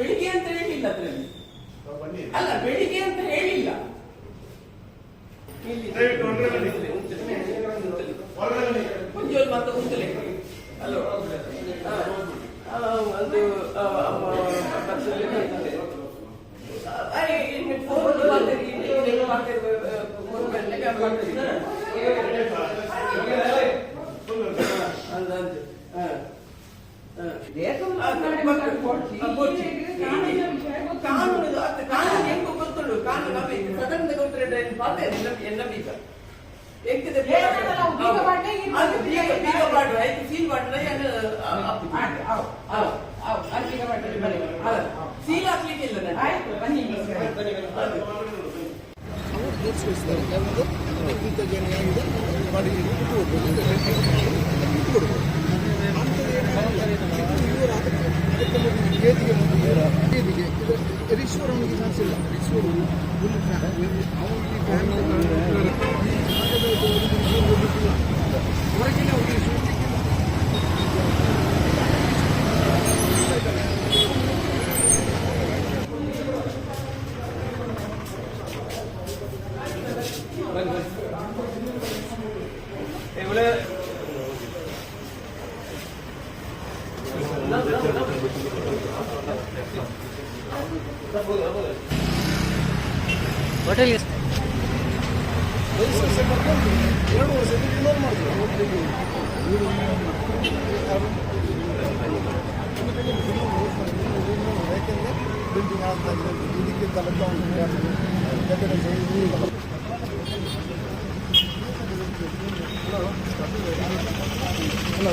ಬೆಳಿಗ್ಗೆ ಅಂತ ಹೇಳಿಲ್ಲ ಅದರಲ್ಲಿ ಅಲ್ಲ ಬೆಳಿಗ್ಗೆ ಅಂತ ಹೇಳಿಲ್ಲ. ಮುಂಜೋರು ಮತ್ತೆ ಉಂಟಲೆ ಅದು ಸದನದ ಗೊತ್ತಿರೋ ಪಾತೆ ಎನ್ನ ಬೀಗ ಎಂತಿದೆ ಏನಲ್ಲ, ಬೀಗ ಬಾಟ್ಲೆ ಇದು ಅದು ಬೀಗ ಬೀಗ ಬಾಡ್ರ ಆಯ್ತು ಸೀಲ್ ಬಾಡ್ರ ಸೀಲ್ ಹಾಕ್ಲಿಕ್ಕೆ ಇಲ್ಲ ನನಗೆ. ಆಯ್ತು ಬನ್ನಿ ರಿಕ್ಷೋರ್ ಅವನಿಗೆ ಚಾನ್ಸ್ ಇಲ್ಲ ರಿಕ್ಷೋರ್ ಫುಲ್ ಹೊರಗಿನ ಲೈಸೆನ್ಸ್ ಬರ್ಕೊಂಡು ಎರಡು ವರ್ಷ ಯಾಕೆಂದರೆ ಬಿಲ್ಡಿಂಗ್ ಆಗ್ತಾ ಇದೆ ಇದಕ್ಕಿಂತ ಹಲೋ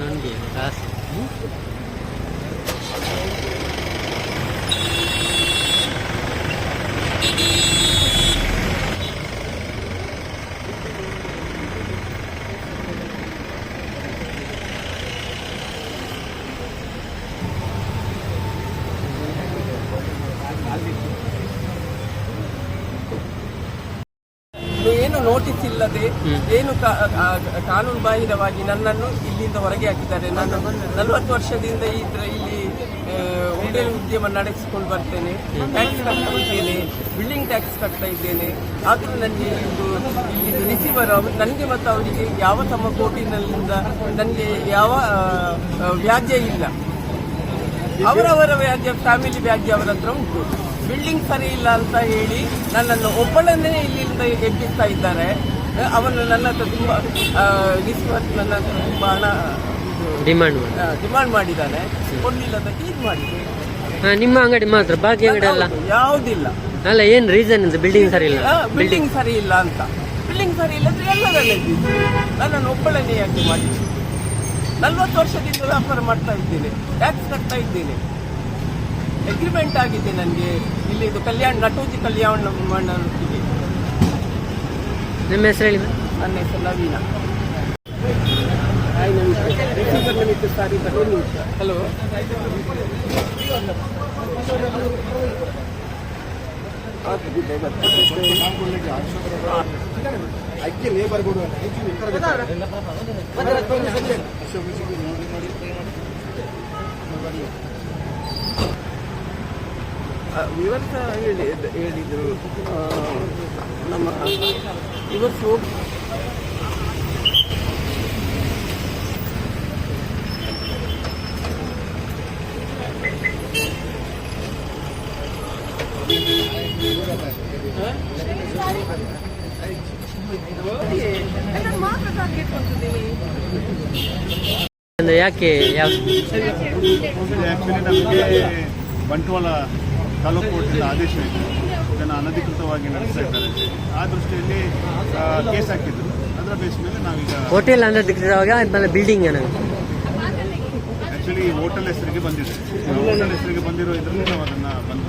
ನನಗೆ ಕಾಸು ಏನು ನೋಟಿಸ್ ಇಲ್ಲದೆ ಏನು ಕಾನೂನು ಬಾಹಿರವಾಗಿ ನನ್ನನ್ನು ಇಲ್ಲಿಂದ ಹೊರಗೆ ಹಾಕಿದ್ದಾರೆ. ನಾನು ನಲವತ್ತು ವರ್ಷದಿಂದ ಇಲ್ಲಿ ಹೋಟೆಲ್ ಉದ್ಯಮ ನಡೆಸಿಕೊಂಡು ಬರ್ತೇನೆ. ಟ್ಯಾಕ್ಸ್ ಕಟ್ತಾ ಇದ್ದೇನೆ. ಬಿಲ್ಡಿಂಗ್ ಟ್ಯಾಕ್ಸ್ ಕಟ್ತಾ ಇದ್ದೇನೆ. ಆದರೂ ನನಗೆ ಇದು ಇಲ್ಲಿ ರಿಸೀವರ್ ನನಗೆ ಮತ್ತು ಅವರಿಗೆ ಯಾವ ತಮ್ಮ ಕೋಟಿನಲ್ಲಿಂದ ನನಗೆ ಯಾವ ವ್ಯಾಜ್ಯ ಇಲ್ಲ. ಅವರವರ ವ್ಯಾಜ್ಯ ಫ್ಯಾಮಿಲಿ ವ್ಯಾಜ್ಯ ಅವರ ಹತ್ರ ಉಂಟು. ಬಿಲ್ಡಿಂಗ್ ಸರಿ ಇಲ್ಲ ಅಂತ ಹೇಳಿ ನನ್ನನ್ನು ಒಬ್ಬಳನ್ನೇ ಇಲ್ಲಿಂದ ಎಬ್ಬಿಸ್ತಾ ಇದ್ದಾರೆ. ಅವನು ನನ್ನ ಹತ್ರ ತುಂಬ ನನ್ನ ಹತ್ರ ತುಂಬ ಹಣ ಡಿಮಾಂಡ್ ಮಾಡಿ. ಡಿಮಾಂಡ್ ಮಾಡಿದ್ದಾನೆ. ಕೊಡ್ಲಿಲ್ಲ ಅಂತ ಇದು ಮಾಡಿದೆ ನಿಮ್ಮ ಅಂಗಡಿ ಮಾತ್ರ ಬಾಕಿ ಅಂಗಡಿ ಅಲ್ಲ? ಯಾವುದಿಲ್ಲ. ಅಲ್ಲ ಏನ್ ರೀಸನ್ ಅಂತ ಬಿಲ್ಡಿಂಗ್ ಸರಿ ಇಲ್ಲ. ಬಿಲ್ಡಿಂಗ್ ಸರಿ ಇಲ್ಲ ಅಂತ. ಬಿಲ್ಡಿಂಗ್ ಸರಿ ಇಲ್ಲ ಅಂದ್ರೆ ಎಲ್ಲರಲ್ಲೇ ಇದ್ದಿದ್ದು ನನ್ನನ್ನು ಒಬ್ಬಳನ್ನೇ ಯಾಕೆ ಮಾಡಿ ನಲ್ವತ್ತು ವರ್ಷದಿಂದ ವ್ಯಾಪಾರ ಮಾಡ್ತಾ ಇದ್ದೀನಿ. ಟ್ಯಾಕ್ಸ್ ಕಟ್ತಾ ಇದ್ದೇನೆ. ಅಗ್ರಿಮೆಂಟ್ ಆಗಿದೆ ನನಗೆ ಇಲ್ಲಿ ಇದು ಕಲ್ಯಾಣ ನಟೋಜಿ ಕಲ್ಯಾಣ ಮಂಡಲಕ್ಕೆ ನಿಮ್ಮ ಹೆಸರು ಹೇಳಿ ನನ್ನ ಹೆಸರು ನವೀನ ರಿಸೀವರ್ ಸಾರಿ ಹಲೋ ಅಕ್ಕಿ ಲೇಬರ್ ಕೊಡುವ ವಿವರ್ಸ ಹೇಳಿ ಹೇಳಿದರು ನಮ್ಮ ಇವತ್ತು ಹೋಗಿ ಯಾಕೆ ಯಾವ ಬಂಟ್ವಾಳ ತಾಲೂಕು ಕೋರ್ಟಿಂದ ಆದೇಶ ಇದೆ. ಇದನ್ನು ಅನಧಿಕೃತವಾಗಿ ನಡೆಸ್ತಾ ಇದ್ದಾರೆ. ಆ ದೃಷ್ಟಿಯಲ್ಲಿ ಕೇಸ್ ಹಾಕಿದ್ರು. ಅದರ ಬೇಸ್ ಮೇಲೆ ನಾವೀಗ ಹೋಟೆಲ್ ಅನಧಿಕೃತವಾಗಿ ಬಿಲ್ಡಿಂಗ್ ನನಗೆ ಆಕ್ಚುಲಿ ಹೋಟೆಲ್ ಹೆಸರಿಗೆ ಬಂದಿದೆ. ಹೋಟೆಲ್ ಹೆಸರಿಗೆ ಬಂದಿರೋ ಇದರಲ್ಲಿ ನಾವು ಅದನ್ನ ಬಂದ್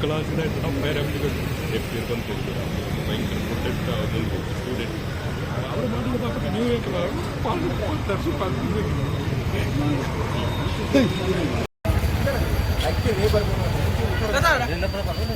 ಕಲಾಸಿನ ಫೈರ್ ಆಫೀಸರ್ ಎಫ್ ಇರ್ಕೊಂಡು ತಿಳ್ತೀರ ಭಯಂಕರ ಪ್ರೊಟೆಕ್ಟ್ ಆಗೋದು ಸ್ಟೂಡೆಂಟ್ ಅವರು ಮಾಡಿದ ಪಾಪಕ್ಕೆ ನೀವೇ ಪಾಲ್ಗೊಳ್ತಾರೆ ಸ್ವಲ್ಪ ಅಕ್ಕಿ ಲೇಬರ್